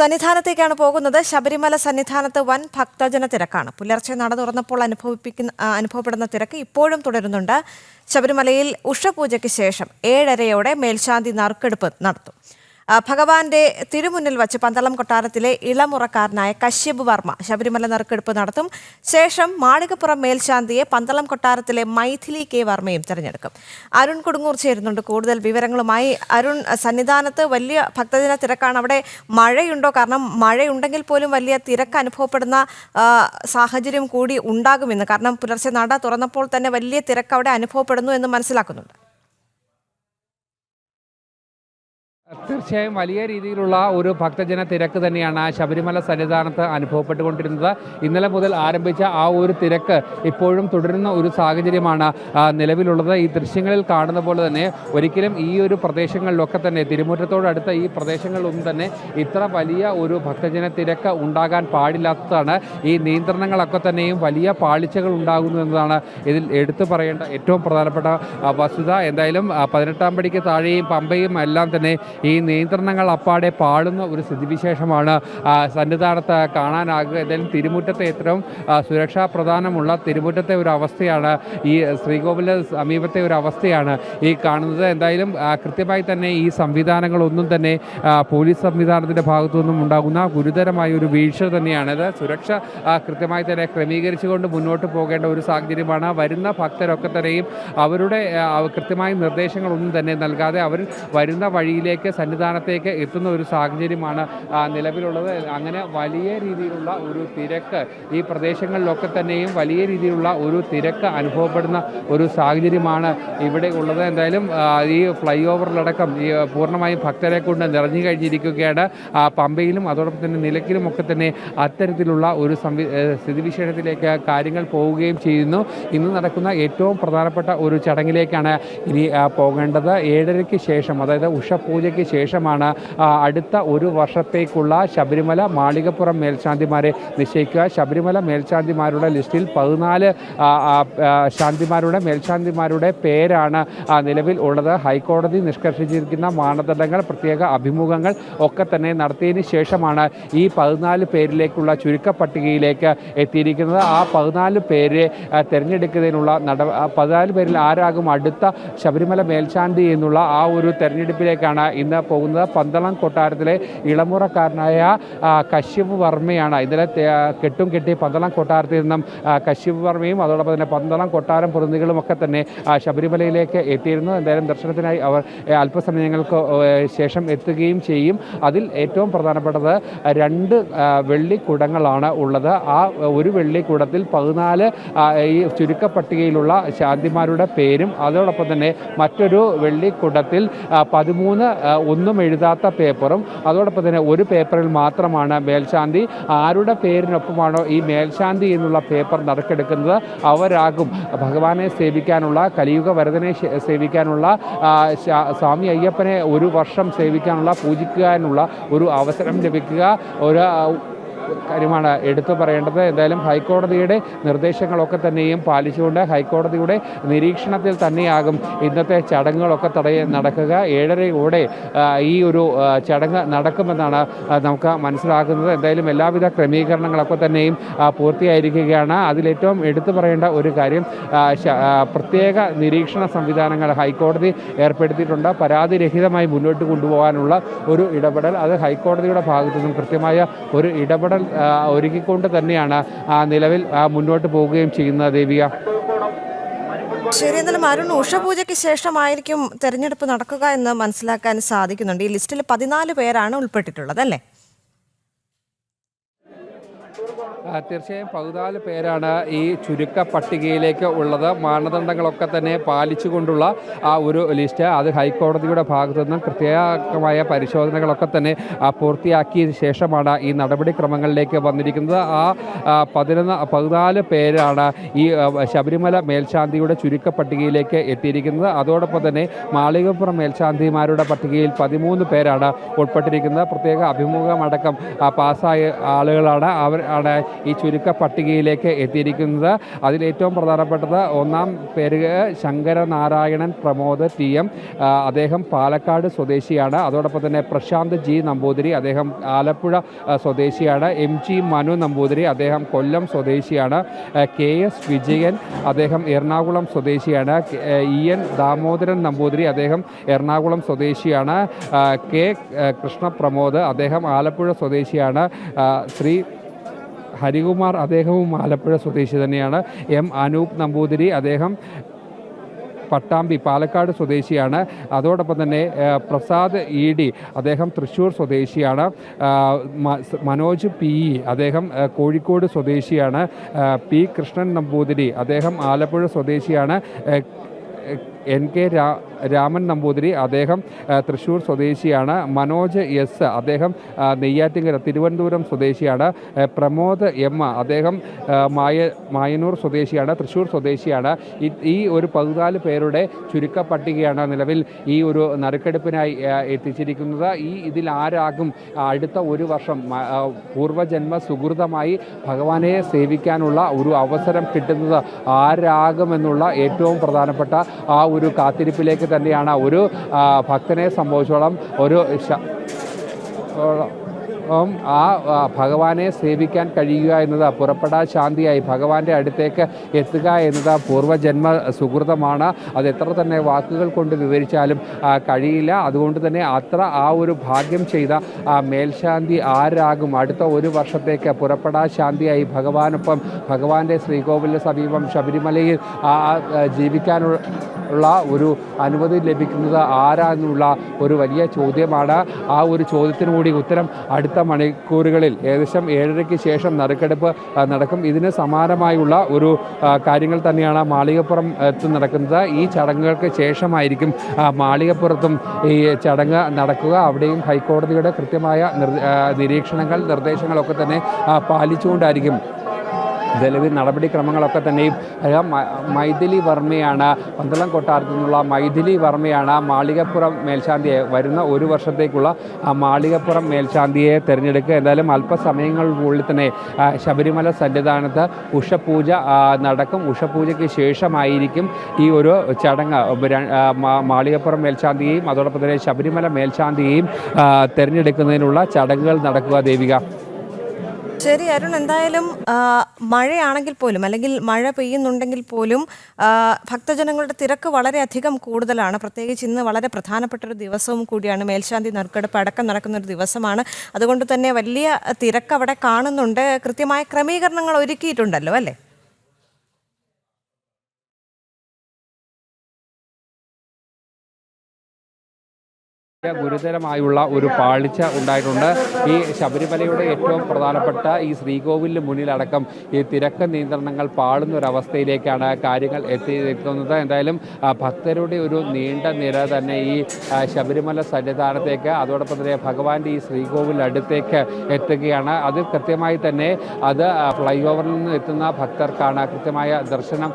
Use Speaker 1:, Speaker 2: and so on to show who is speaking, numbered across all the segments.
Speaker 1: സന്നിധാനത്തേക്കാണ് പോകുന്നത്. ശബരിമല സന്നിധാനത്ത് വൻ ഭക്തജന തിരക്കാണ്. പുലർച്ചെ നട തുറന്നപ്പോൾ അനുഭവിപ്പിക്കുന്ന അനുഭവപ്പെടുന്ന തിരക്ക് ഇപ്പോഴും തുടരുന്നുണ്ട്. ശബരിമലയിൽ ഉഷപൂജയ്ക്ക് ശേഷം ഏഴരയോടെ മേൽശാന്തി നറുക്കെടുപ്പ് നടത്തും. ഭഗവാന്റെ തിരുമുന്നിൽ വച്ച് പന്തളം കൊട്ടാരത്തിലെ ഇളമുറക്കാരനായ കശ്യപ് വർമ്മ ശബരിമല നറുക്കെടുപ്പ് നടത്തും. ശേഷം മാളികപ്പുറം മേൽശാന്തിയെ പന്തളം കൊട്ടാരത്തിലെ മൈഥിലി കെ വർമ്മയും തിരഞ്ഞെടുക്കും. അരുൺ കൊടുങ്ങൂർ ചേരുന്നുണ്ട്. കൂടുതൽ വിവരങ്ങളുമായി അരുൺ സന്നിധാനത്ത് വലിയ ഭക്തജന തിരക്കാണ്. അവിടെ മഴയുണ്ടോ? കാരണം മഴയുണ്ടെങ്കിൽ പോലും വലിയ തിരക്ക് അനുഭവപ്പെടുന്ന സാഹചര്യം കൂടി ഉണ്ടാകുമെന്ന്. കാരണം പുലർച്ചെ നട തുറന്നപ്പോൾ തന്നെ വലിയ തിരക്ക് അവിടെ അനുഭവപ്പെടുന്നു എന്ന് മനസ്സിലാക്കുന്നുണ്ട്.
Speaker 2: തീർച്ചയായും വലിയ രീതിയിലുള്ള ഒരു ഭക്തജന തിരക്ക് തന്നെയാണ് ശബരിമല സന്നിധാനത്ത് അനുഭവപ്പെട്ടുകൊണ്ടിരുന്നത്. ഇന്നലെ മുതൽ ആരംഭിച്ച ആ ഒരു തിരക്ക് ഇപ്പോഴും തുടരുന്ന ഒരു സാഹചര്യമാണ് നിലവിലുള്ളത്. ഈ ദൃശ്യങ്ങളിൽ കാണുന്ന പോലെ തന്നെ ഒരിക്കലും ഈ ഒരു പ്രദേശങ്ങളിലൊക്കെ തന്നെ തിരുമുറ്റത്തോടടുത്ത ഈ പ്രദേശങ്ങളിലൊന്നും തന്നെ ഇത്ര വലിയ ഒരു ഭക്തജന തിരക്ക് ഉണ്ടാകാൻ പാടില്ലാത്തതാണ്. ഈ നിയന്ത്രണങ്ങളൊക്കെ തന്നെയും വലിയ പാളിച്ചകൾ ഉണ്ടാകുന്നു എന്നതാണ് ഇതിൽ എടുത്തു പറയേണ്ട ഏറ്റവും പ്രധാനപ്പെട്ട വസ്തുത. എന്തായാലും പതിനെട്ടാം പടിക്ക് താഴെയും പമ്പയും എല്ലാം തന്നെ ഈ നിയന്ത്രണങ്ങൾ അപ്പാടെ പാടുന്ന ഒരു സ്ഥിതിവിശേഷമാണ് സന്നിധാനത്ത് കാണാനാകുക എന്തായാലും തിരുമുറ്റത്തെ ഏറ്റവും സുരക്ഷാ പ്രധാനമുള്ള തിരുമുറ്റത്തെ ഒരു അവസ്ഥയാണ് ഈ ശ്രീകോവിലെ സമീപത്തെ ഒരു അവസ്ഥയാണ് ഈ കാണുന്നത്. എന്തായാലും കൃത്യമായി തന്നെ ഈ സംവിധാനങ്ങളൊന്നും തന്നെ പോലീസ് സംവിധാനത്തിന്റെ ഭാഗത്തുനിന്നും ഉണ്ടാകുന്ന ഗുരുതരമായ ഒരു വീഴ്ച തന്നെയാണിത് സുരക്ഷ ആ, കൃത്യമായി തന്നെ ക്രമീകരിച്ചുകൊണ്ട് മുന്നോട്ട് പോകേണ്ട ഒരു സാഹചര്യമാണ്. വരുന്ന ഭക്തരൊക്കെ തന്നെയും അവരുടെ കൃത്യമായ നിർദ്ദേശങ്ങളൊന്നും തന്നെ നൽകാതെ അവർ വരുന്ന വഴിയിലേക്ക് സന്നിധാനത്തേക്ക് എത്തുന്ന ഒരു സാഹചര്യമാണ് നിലവിലുള്ളത്. അങ്ങനെ വലിയ രീതിയിലുള്ള ഒരു തിരക്ക് ഈ പ്രദേശങ്ങളിലൊക്കെ തന്നെയും വലിയ രീതിയിലുള്ള ഒരു തിരക്ക് അനുഭവപ്പെടുന്ന ഒരു സാഹചര്യമാണ് ഇവിടെ ഉള്ളത്. എന്തായാലും ഈ ഫ്ലൈ ഓവറിലടക്കം ഈ പൂർണമായും ഭക്തരെ കൊണ്ട് നിറഞ്ഞു കഴിഞ്ഞിരിക്കുകയാണ്. പമ്പയിലും അതോടൊപ്പം തന്നെ നിലയ്ക്കിലും ഒക്കെ തന്നെ അത്തരത്തിലുള്ള ഒരു സംവി സ്ഥിതിവിശേഷത്തിലേക്ക് കാര്യങ്ങൾ പോവുകയും ചെയ്യുന്നു. ഇന്ന് നടക്കുന്ന ഏറ്റവും പ്രധാനപ്പെട്ട ഒരു ചടങ്ങിലേക്കാണ് ഇനി പോകേണ്ടത്. ഏഴരയ്ക്ക് ശേഷം അതായത് ഉഷപൂജയ്ക്ക് ശേഷമാണ് അടുത്ത ഒരു വർഷത്തേക്കുള്ള ശബരിമല മാളികപ്പുറം മേൽശാന്തിമാരെ നിശ്ചയിക്കുക. ശബരിമല മേൽശാന്തിമാരുടെ ലിസ്റ്റിൽ പതിനാല് ശാന്തിമാരുടെ മേൽശാന്തിമാരുടെ പേരാണ് നിലവിൽ ഉള്ളത്. ഹൈക്കോടതി നിഷ്കർഷിച്ചിരിക്കുന്ന മാനദണ്ഡങ്ങൾ പ്രത്യേക അഭിമുഖങ്ങൾ ഒക്കെ തന്നെ നടത്തിയതിന് ശേഷമാണ് ഈ പതിനാല് പേരിലേക്കുള്ള ചുരുക്കപ്പട്ടികയിലേക്ക് എത്തിയിരിക്കുന്നത്. ആ പതിനാല് പേരെ തിരഞ്ഞെടുക്കുന്നതിനുള്ള നട പതിനാല് പേരിൽ ആരാകും അടുത്ത ശബരിമല മേൽശാന്തി എന്നുള്ള ആ ഒരു തെരഞ്ഞെടുപ്പിലേക്കാണ് ഇന്ന് പോകുന്നത് പന്തളം കൊട്ടാരത്തിലെ ഇളമുറക്കാരനായ കശ്യപ് വർമ്മയാണ്. ഇതിലെ കെട്ടും കെട്ടി പന്തളം കൊട്ടാരത്തിൽ നിന്നും കശ്യപ് വർമ്മയും അതോടൊപ്പം തന്നെ പന്തളം കൊട്ടാരം പ്രതിനിധികളും ഒക്കെ തന്നെ ശബരിമലയിലേക്ക് എത്തിയിരുന്നു. എന്തായാലും ദർശനത്തിനായി അവർ അല്പസമയങ്ങൾക്ക് ശേഷം എത്തുകയും ചെയ്യും. അതിൽ ഏറ്റവും പ്രധാനപ്പെട്ടത് രണ്ട് വെള്ളിക്കുടങ്ങളാണ് ഉള്ളത്. ആ ഒരു വെള്ളിക്കുടത്തിൽ പതിനാല് ഈ ചുരുക്കപ്പട്ടികയിലുള്ള ശാന്തിമാരുടെ പേരും അതോടൊപ്പം തന്നെ മറ്റൊരു വെള്ളിക്കുടത്തിൽ പതിമൂന്ന് ഒന്നും എഴുതാത്ത പേപ്പറും അതോടൊപ്പം തന്നെ ഒരു പേപ്പറിൽ മാത്രമാണ് മേൽശാന്തി. ആരുടെ പേരിനൊപ്പമാണോ ഈ മേൽശാന്തി എന്നുള്ള പേപ്പർ നറുക്കെടുക്കുന്നത്? അവരാകും ഭഗവാനെ സേവിക്കാനുള്ള കലിയുഗ വരതനെ സേവിക്കാനുള്ള സ്വാമി അയ്യപ്പനെ ഒരു വർഷം സേവിക്കാനുള്ള പൂജിക്കാനുള്ള ഒരു അവസരം ലഭിക്കുക. ഒരു കാര്യമാണ് എടുത്തു പറയേണ്ടത്. എന്തായാലും ഹൈക്കോടതിയുടെ നിർദ്ദേശങ്ങളൊക്കെ തന്നെയും പാലിച്ചുകൊണ്ട് ഹൈക്കോടതിയുടെ നിരീക്ഷണത്തിൽ തന്നെയാകും ഇന്നത്തെ ചടങ്ങുകളൊക്കെ തടയ നടക്കുക. ഏഴരയോടെ ഈ ഒരു ചടങ്ങ് നടക്കുമെന്നാണ് നമുക്ക് മനസ്സിലാക്കുന്നത് എന്തായാലും എല്ലാവിധ ക്രമീകരണങ്ങളൊക്കെ തന്നെയും പൂർത്തിയായിരിക്കുകയാണ്. അതിലേറ്റവും എടുത്തു പറയേണ്ട ഒരു കാര്യം പ്രത്യേക നിരീക്ഷണ സംവിധാനങ്ങൾ ഹൈക്കോടതി ഏർപ്പെടുത്തിയിട്ടുണ്ട്. പരാതിരഹിതമായി മുന്നോട്ട് കൊണ്ടുപോകാനുള്ള ഒരു ഇടപെടൽ. അത് ഹൈക്കോടതിയുടെ ഭാഗത്തു നിന്നും കൃത്യമായ ഒരു ഇടപെടൽ ഒരുക്കിക്കൊണ്ട് തന്നെയാണ് നിലവിൽ മുന്നോട്ട് പോവുകയും ചെയ്യുന്നത് ദേവിക.
Speaker 1: ശരി എന്നാലും അരുൺ ഉഷപൂജയ്ക്ക് ശേഷമായിരിക്കും തെരഞ്ഞെടുപ്പ് നടക്കുക എന്ന് മനസ്സിലാക്കാൻ സാധിക്കുന്നുണ്ട്. ഈ ലിസ്റ്റിൽ പതിനാല് പേരാണ് ഉൾപ്പെട്ടിട്ടുള്ളത് അല്ലേ?
Speaker 2: തീർച്ചയായും പതിനാല് പേരാണ് ഈ ചുരുക്ക പട്ടികയിലേക്ക് ഉള്ളത്. മാനദണ്ഡങ്ങളൊക്കെ തന്നെ പാലിച്ചുകൊണ്ടുള്ള ആ ഒരു ലിസ്റ്റ്. അത് ഹൈക്കോടതിയുടെ ഭാഗത്തു നിന്നും പ്രത്യേകമായ പരിശോധനകളൊക്കെ തന്നെ പൂർത്തിയാക്കിയ ശേഷമാണ് ഈ നടപടിക്രമങ്ങളിലേക്ക് വന്നിരിക്കുന്നത്. ആ പതിനൊന്ന് പതിനാല് പേരാണ് ഈ ശബരിമല മേൽശാന്തിയുടെ ചുരുക്ക പട്ടികയിലേക്ക് എത്തിയിരിക്കുന്നത്. അതോടൊപ്പം തന്നെ മാളികപ്പുറം മേൽശാന്തിമാരുടെ പട്ടികയിൽ പതിമൂന്ന് പേരാണ് ഉൾപ്പെട്ടിരിക്കുന്നത്. പ്രത്യേക അഭിമുഖമടക്കം പാസ്സായ ആളുകളാണ്. അവർ ആണ് ഈ ചുരുക്ക പട്ടികയിലേക്ക് എത്തിയിരിക്കുന്നത്. അതിലേറ്റവും പ്രധാനപ്പെട്ടത് ഒന്നാം പേര് ശങ്കരനാരായണൻ പ്രമോദ് ടി എം. അദ്ദേഹം പാലക്കാട് സ്വദേശിയാണ്. അതോടൊപ്പം തന്നെ പ്രശാന്ത് ജി നമ്പൂതിരി അദ്ദേഹം ആലപ്പുഴ സ്വദേശിയാണ്. എം ജി മനു നമ്പൂതിരി അദ്ദേഹം കൊല്ലം സ്വദേശിയാണ്. കെ എസ് വിജയൻ അദ്ദേഹം എറണാകുളം സ്വദേശിയാണ്. ഇ എൻ ദാമോദരൻ നമ്പൂതിരി അദ്ദേഹം എറണാകുളം സ്വദേശിയാണ്. കെ കൃഷ്ണപ്രമോദ് അദ്ദേഹം ആലപ്പുഴ സ്വദേശിയാണ്. ശ്രീ ഹരികുമാർ അദ്ദേഹവും ആലപ്പുഴ സ്വദേശി തന്നെയാണ്. എം അനൂപ് നമ്പൂതിരി അദ്ദേഹം പട്ടാമ്പി പാലക്കാട് സ്വദേശിയാണ്. അതോടൊപ്പം തന്നെ പ്രസാദ് ഇ ഡി അദ്ദേഹം തൃശ്ശൂർ സ്വദേശിയാണ്. മനോജ് പി ഇ അദ്ദേഹം കോഴിക്കോട് സ്വദേശിയാണ്. പി കൃഷ്ണൻ നമ്പൂതിരി അദ്ദേഹം ആലപ്പുഴ സ്വദേശിയാണ്. എൻ കെ രാ രാമൻ നമ്പൂതിരി അദ്ദേഹം തൃശ്ശൂർ സ്വദേശിയാണ്. മനോജ് എസ് അദ്ദേഹം നെയ്യാറ്റിങ്കര തിരുവനന്തപുരം സ്വദേശിയാണ്. പ്രമോദ് എം അദ്ദേഹം മായ മായനൂർ സ്വദേശിയാണ് തൃശ്ശൂർ സ്വദേശിയാണ്. ഈ- ഒരു പതിനാല് പേരുടെ ചുരുക്ക പട്ടികയാണ് നിലവിൽ ഈ ഒരു നറുക്കെടുപ്പിനായി എത്തിച്ചിരിക്കുന്നത്. ഈ ഇതിൽ ആരാകും? അടുത്ത ഒരു വർഷം പൂർവജന്മ സുഹൃതമായി ഭഗവാനെ സേവിക്കാനുള്ള ഒരു അവസരം കിട്ടുന്നത് ആരാകുമെന്നുള്ള ഏറ്റവും പ്രധാനപ്പെട്ട ആ ഒരു കാത്തിരിപ്പിലേക്ക് തന്നെയാണ് ഒരു ഭക്തനെ സംബന്ധിച്ചോളം ഒരു ആ ഭഗവാനെ സേവിക്കാൻ കഴിയുക എന്നത് പുറപ്പെടാ ശാന്തിയായി. ഭഗവാന്റെ അടുത്തേക്ക് എത്തുക എന്നത് പൂർവജന്മ സുഹൃതമാണ്. അത് എത്ര തന്നെ വാക്കുകൾ കൊണ്ട് വിവരിച്ചാലും കഴിയില്ല. അതുകൊണ്ട് തന്നെ അത്ര ആ ഒരു ഭാഗ്യം ചെയ്ത ആ മേൽശാന്തി ആരാകും? അടുത്ത ഒരു വർഷത്തേക്ക് പുറപ്പെടാ ശാന്തിയായി. ഭഗവാനൊപ്പം ഭഗവാന്റെ ശ്രീകോവിലിന് സമീപം ശബരിമലയിൽ ജീവിക്കാനുള്ള ഉള്ള ഒരു അനുമതി ലഭിക്കുന്നത് ആരാന്നുള്ള ഒരു വലിയ ചോദ്യമാണ്. ആ ഒരു ചോദ്യത്തിന് കൂടി ഉത്തരം അടുത്ത മണിക്കൂറുകളിൽ ഏകദേശം ഏഴരയ്ക്ക് ശേഷം നറുക്കെടുപ്പ് നടക്കും. ഇതിന് സമാനമായുള്ള ഒരു കാര്യങ്ങൾ തന്നെയാണ് മാളികപ്പുറം നടക്കുന്നത്. ഈ ചടങ്ങുകൾക്ക് ശേഷമായിരിക്കും മാളികപ്പുറത്തും ഈ ചടങ്ങ് നടക്കുക. അവിടെയും ഹൈക്കോടതിയുടെ കൃത്യമായ നിരീക്ഷണങ്ങൾ നിർദ്ദേശങ്ങളൊക്കെ തന്നെ പാലിച്ചുകൊണ്ടായിരിക്കും. നിലവിൽ നടപടിക്രമങ്ങളൊക്കെ തന്നെയും മൈഥിലി വർമ്മയാണ് പന്തളം കൊട്ടാരത്തിൽ നിന്നുള്ള മൈഥിലി വർമ്മയാണ് മാളികപ്പുറം മേൽശാന്തിയെ വരുന്ന ഒരു വർഷത്തേക്കുള്ള മാളികപ്പുറം മേൽശാന്തിയെ തിരഞ്ഞെടുക്കുക. എന്തായാലും അല്പസമയങ്ങൾക്കുള്ളിൽ തന്നെ ശബരിമല സന്നിധാനത്ത് ഉഷപൂജ നടക്കും. ഉഷപൂജയ്ക്ക് ശേഷമായിരിക്കും ഈ ഒരു ചടങ്ങ്. മാളികപ്പുറം മേൽശാന്തിയെയും അതോടൊപ്പം തന്നെ ശബരിമല മേൽശാന്തിയെയും തിരഞ്ഞെടുക്കുന്നതിനുള്ള ചടങ്ങുകൾ നടക്കുക ദേവിക.
Speaker 1: ശരി അരുൺ എന്തായാലും മഴയാണെങ്കിൽ പോലും അല്ലെങ്കിൽ മഴ പെയ്യുന്നുണ്ടെങ്കിൽ പോലും ഭക്തജനങ്ങളുടെ തിരക്ക് വളരെയധികം കൂടുതലാണ്. പ്രത്യേകിച്ച് ഇന്ന് വളരെ പ്രധാനപ്പെട്ട ഒരു ദിവസവും കൂടിയാണ് മേൽശാന്തി നറുക്കെടുപ്പ്. അടക്കം നടക്കുന്ന ഒരു ദിവസമാണ്. അതുകൊണ്ട് തന്നെ വലിയ തിരക്ക് അവിടെ കാണുന്നുണ്ട്. കൃത്യമായ ക്രമീകരണങ്ങൾ ഒരുക്കിയിട്ടുണ്ടല്ലോ അല്ലേ?
Speaker 2: ഗുരുതരമായുള്ള ഒരു പാളിച്ച ഉണ്ടായിട്ടുണ്ട്. ഈ ശബരിമലയുടെ ഏറ്റവും പ്രധാനപ്പെട്ട ഈ ശ്രീകോവിലിന് മുന്നിലടക്കം ഈ തിരക്ക് നിയന്ത്രണങ്ങൾ പാളുന്ന അവസ്ഥയിലേക്കാണ് കാര്യങ്ങൾ എത്തുന്നത്. എന്തായാലും ഭക്തരുടെ ഒരു നീണ്ട നിര തന്നെ ഈ ശബരിമല സന്നിധാനത്തേക്ക് അതോടൊപ്പം തന്നെ ഭഗവാന്റെ ഈ ശ്രീകോവിലടുത്തേക്ക് എത്തുകയാണ്. അത് കൃത്യമായി തന്നെ അത് ഫ്ലൈ ഓവറിൽ നിന്ന് എത്തുന്ന ഭക്തർക്കാണ് കൃത്യമായ ദർശനം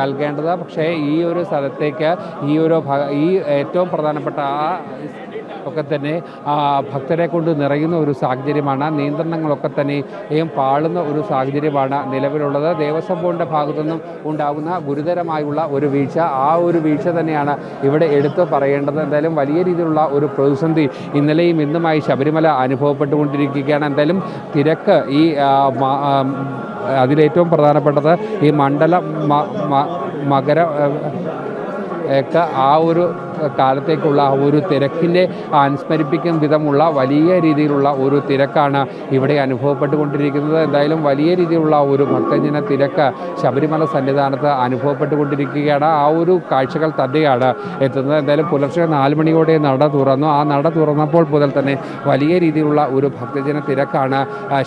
Speaker 2: നൽകേണ്ടത്. പക്ഷേ ഈ ഒരു സ്ഥലത്തേക്ക് ഈ ഒരു ഈ ഏറ്റവും പ്രധാനപ്പെട്ട ആ ഒക്കെ തന്നെ ഭക്തരെ കൊണ്ട് നിറയുന്ന ഒരു സാഹചര്യമാണ്. നിയന്ത്രണങ്ങളൊക്കെ തന്നെയും പാളുന്ന ഒരു സാഹചര്യമാണ് നിലവിലുള്ളത്. ദേവസ്വം ബോർഡിന്റെ ഭാഗത്തുനിന്നും ഉണ്ടാകുന്ന ഗുരുതരമായുള്ള ഒരു വീഴ്ച. ആ ഒരു വീഴ്ച തന്നെയാണ് ഇവിടെ എടുത്തു പറയേണ്ടത്. എന്തായാലും വലിയ രീതിയിലുള്ള ഒരു പ്രതിസന്ധി ഇന്നലെയും ഇന്നുമായി ശബരിമല അനുഭവപ്പെട്ടുകൊണ്ടിരിക്കുകയാണ്. എന്തായാലും തിരക്ക് ഈ അതിലേറ്റവും പ്രധാനപ്പെട്ടത് ഈ മണ്ഡല മകര ഒക്കെ ആ ഒരു കാലത്തേക്കുള്ള ഒരു തിരക്കിനെ അനുസ്മരിപ്പിക്കും വിധമുള്ള വലിയ രീതിയിലുള്ള ഒരു തിരക്കാണ് ഇവിടെ അനുഭവപ്പെട്ടുകൊണ്ടിരിക്കുന്നത്. എന്തായാലും വലിയ രീതിയിലുള്ള ഒരു ഭക്തജന തിരക്ക് ശബരിമല സന്നിധാനത്ത് അനുഭവപ്പെട്ടുകൊണ്ടിരിക്കുകയാണ്. ആ ഒരു കാഴ്ചകൾ തന്നെയാണ് എത്തുന്നത്. എന്തായാലും പുലർച്ചെ നാല് മണിയോടെ നട തുറന്നു. ആ നട തുറന്നപ്പോൾ മുതൽ തന്നെ വലിയ രീതിയിലുള്ള ഒരു ഭക്തജന തിരക്കാണ്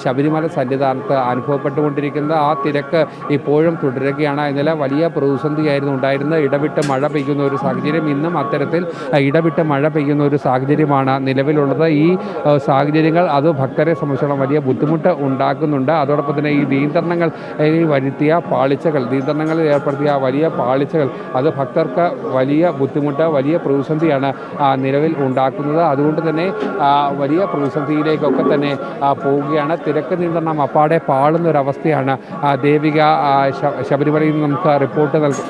Speaker 2: ശബരിമല സന്നിധാനത്ത് അനുഭവപ്പെട്ടുകൊണ്ടിരിക്കുന്നത്. ആ തിരക്ക് ഇപ്പോഴും തുടരുകയാണ്. ഇന്നലെ വലിയ പ്രതിസന്ധിയായിരുന്നു ഉണ്ടായിരുന്നത്. ഇടവിട്ട് മഴ പെയ്യുന്ന ഒരു സാഹചര്യം ഇന്നും അത്തരം ഇത്തരത്തിൽ ഇടവിട്ട് മഴ പെയ്യുന്ന ഒരു സാഹചര്യമാണ് നിലവിലുള്ളത്. ഈ സാഹചര്യങ്ങൾ അത് ഭക്തരെ സംബന്ധിച്ചിടത്തോളം വലിയ ബുദ്ധിമുട്ട് ഉണ്ടാക്കുന്നുണ്ട്. അതോടൊപ്പം തന്നെ ഈ നിയന്ത്രണങ്ങൾ വരുത്തിയ പാളിച്ചകൾ നിയന്ത്രണങ്ങളിൽ ഏർപ്പെടുത്തിയ വലിയ പാളിച്ചകൾ അത് ഭക്തർക്ക് വലിയ ബുദ്ധിമുട്ട് വലിയ പ്രതിസന്ധിയാണ് നിലവിൽ ഉണ്ടാക്കുന്നത്. അതുകൊണ്ട് തന്നെ വലിയ പ്രതിസന്ധിയിലേക്കൊക്കെ തന്നെ പോവുകയാണ്. തിരക്ക് നിയന്ത്രണം അപ്പാടെ പാളുന്നൊരവസ്ഥയാണ് ദേവിക ശബരിമലയിൽ നിന്ന് നമുക്ക് റിപ്പോർട്ട് നൽകും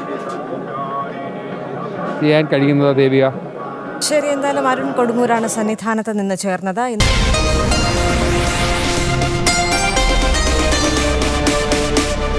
Speaker 2: ചെയ്യാൻ കഴിയുന്നത് ദേവിക?
Speaker 1: ശരി എന്തായാലും അരുൺ കൊടുങ്ങൂരാണ് സന്നിധാനത്ത് നിന്ന് ചേർന്നത്.